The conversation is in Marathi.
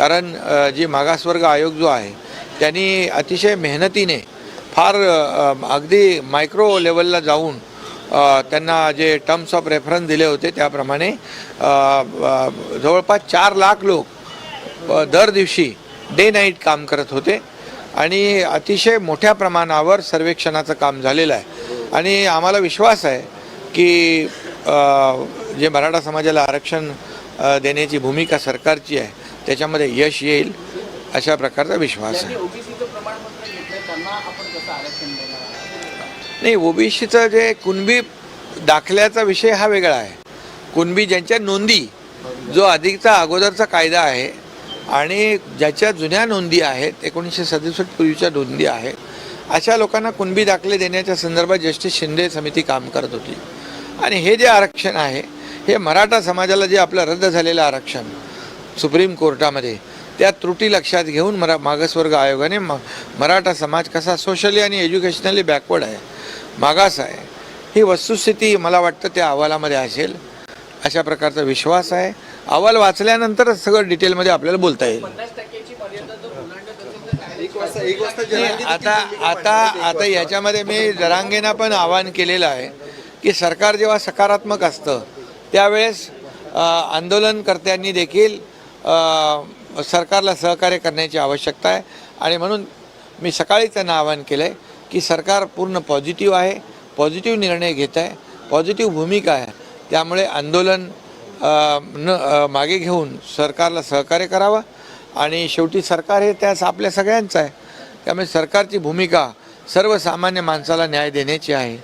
कारण जे जी मागासवर्ग आयोग जो आहे त्यांनी अतिशय मेहनतीने फार अगदी मायक्रो लेवलला जाऊन त्यांना जे टर्म्स ऑफ रेफरन्स दिले होते त्याप्रमाणे जवळपास चार लाख लोक दर दिवशी डे नाईट काम करत होते आणि अतिशय मोठ्या प्रमाणावर सर्वेक्षणाचं काम झालेलं आहे. आणि आम्हाला विश्वास आहे की जे मराठा समाजाला आरक्षण देण्याची भूमिका सरकारची आहे त्याच्यामध्ये यश येईल अशा प्रकारचा विश्वास आहे? नाही ओबीसीचं जे कुणबी दाखल्याचा विषय हा वेगळा आहे. कुणबी ज्यांच्या नोंदी जो अधिकचा अगोदरचा कायदा आहे आणि ज्याच्या जुन्या नोंदी आहेत एकोणीसशे सदुसष्ट पूर्वीच्या नोंदी आहेत अशा लोकांना कुणबी दाखले देण्याच्या संदर्भात जस्टिस शिंदे समिती काम करत होती. आणि हे जे आरक्षण आहे हे मराठा समाजाला जे आपलं रद्द झालेलं आरक्षण सुप्रीम कोर्टामध्ये. त्या त्रुटी लक्षात घेऊन मरा मागासवर्ग आयोगाने म मराठा समाज कसा सोशली आणि एज्युकेशनली बॅकवर्ड आहे मागास आहे ही वस्तुस्थिती मला वाटतं त्या अहवालामध्ये असेल. अशा प्रकारचा विश्वास आहे. अहवाल वाचल्यानंतरच सगळं डिटेलमध्ये आपल्याला बोलता येईल. आता आता आता याच्यामध्ये मी जरांगेना पण आवाहन केलेलं आहे की सरकार जेव्हा सकारात्मक असतं त्यावेळेस आंदोलनकर्त्यांनी देखील सरकारला सहकार्य करण्याची आवश्यकता आहे. आणि म्हणून मी सकाळी त्यांना आवाहन केलं आहे की सरकार पूर्ण पॉझिटिव्ह आहे पॉझिटिव्ह निर्णय घेत आहे पॉझिटिव्ह भूमिका आहे. त्यामुळे आंदोलन न मागे घेऊन सरकारला सहकार्य करावं. आणि शेवटी सरकार हे त्यास आपल्या सगळ्यांचं आहे. त्यामुळे सरकारची भूमिका सर्वसामान्य माणसाला न्याय देण्याची आहे.